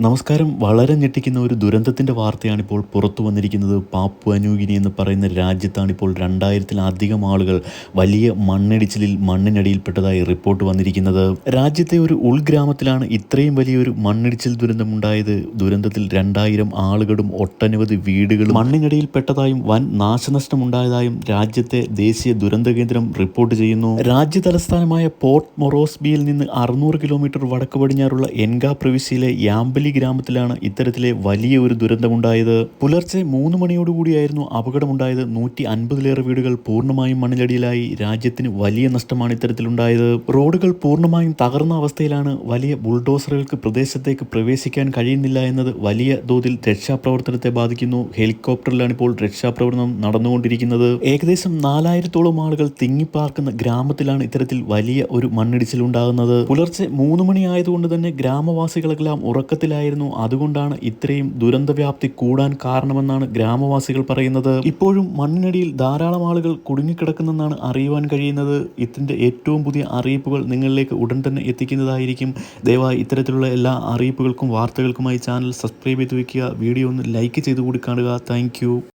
നമസ്കാരം. വളരെ ഞെട്ടിക്കുന്ന ഒരു ദുരന്തത്തിന്റെ വാർത്തയാണിപ്പോൾ പുറത്തു വന്നിരിക്കുന്നത്. പാപ്പു അനൂഗിനി എന്ന് പറയുന്ന രാജ്യത്താണിപ്പോൾ രണ്ടായിരത്തിലധികം ആളുകൾ വലിയ മണ്ണിടിച്ചിലിൽ മണ്ണിനടിയിൽപ്പെട്ടതായി റിപ്പോർട്ട് വന്നിരിക്കുന്നത്. രാജ്യത്തെ ഒരു ഉൾഗ്രാമത്തിലാണ് ഇത്രയും വലിയൊരു മണ്ണിടിച്ചിൽ ദുരന്തമുണ്ടായത്. ദുരന്തത്തിൽ രണ്ടായിരം ആളുകളും ഒട്ടനവധി വീടുകളും മണ്ണിനടിയിൽപ്പെട്ടതായും വൻ നാശനഷ്ടമുണ്ടായതായും രാജ്യത്തെ ദേശീയ ദുരന്ത കേന്ദ്രം റിപ്പോർട്ട് ചെയ്യുന്നു. രാജ്യ തലസ്ഥാനമായ പോർട്ട് മൊറോസ്ബിയിൽ നിന്ന് അറുന്നൂറ് കിലോമീറ്റർ വടക്ക് പടിഞ്ഞാറുള്ള എൻഗ പ്രവിശ്യയിലെ യാമ്പലി ഗ്രാമത്തിലാണ് ഇത്തരത്തിലെ വലിയ ഒരു ദുരന്തമുണ്ടായത്. പുലർച്ചെ മൂന്ന് മണിയോടുകൂടിയായിരുന്നു അപകടമുണ്ടായത്. നൂറ്റി അൻപതിലേറെ വീടുകൾ പൂർണമായും മണ്ണിലടിയിലായി. രാജ്യത്തിന് വലിയ നഷ്ടമാണ് ഇത്തരത്തിലുണ്ടായത്. റോഡുകൾ പൂർണമായും തകർന്ന അവസ്ഥയിലാണ് വലിയ ബുൾഡോസറുകൾക്ക് പ്രദേശത്തേക്ക് പ്രവേശിക്കാൻ കഴിയുന്നില്ല എന്നത് വലിയ തോതിൽ രക്ഷാപ്രവർത്തനത്തെ ബാധിക്കുന്നു. ഹെലികോപ്റ്ററിലാണ് ഇപ്പോൾ രക്ഷാപ്രവർത്തനം നടന്നുകൊണ്ടിരിക്കുന്നത്. ഏകദേശം നാലായിരത്തോളം ആളുകൾ തിങ്ങിപ്പാർക്കുന്ന ഗ്രാമത്തിലാണ് ഇത്തരത്തിൽ വലിയ ഒരു മണ്ണിടിച്ചിലുണ്ടാകുന്നത്. പുലർച്ചെ മൂന്ന് മണിയായതുകൊണ്ട് തന്നെ ഗ്രാമവാസികളെല്ലാം ഉറക്കത്തിലായിരുന്നു അതുകൊണ്ടാണ് ഇത്രയും ദുരന്തവ്യാപ്തി കൂടാൻ കാരണമെന്നാണ് ഗ്രാമവാസികൾ പറയുന്നത്. ഇപ്പോഴും മണ്ണിനടിയിൽ ധാരാളം ആളുകൾ കുടുങ്ങിക്കിടക്കുന്നെന്നാണ് അറിയുവാൻ കഴിയുന്നത്. ഇതിന്റെ ഏറ്റവും പുതിയ അറിയിപ്പുകൾ നിങ്ങളിലേക്ക് ഉടൻ തന്നെ എത്തിക്കുന്നതായിരിക്കും. ദയവായി ഇത്തരത്തിലുള്ള എല്ലാ അറിയിപ്പുകൾക്കും വാർത്തകൾക്കുമായി ചാനൽ സബ്സ്ക്രൈബ് ചെയ്ത് വയ്ക്കുക വീഡിയോ ഒന്ന് ലൈക്ക് ചെയ്ത് കൂടി കാണുക. താങ്ക്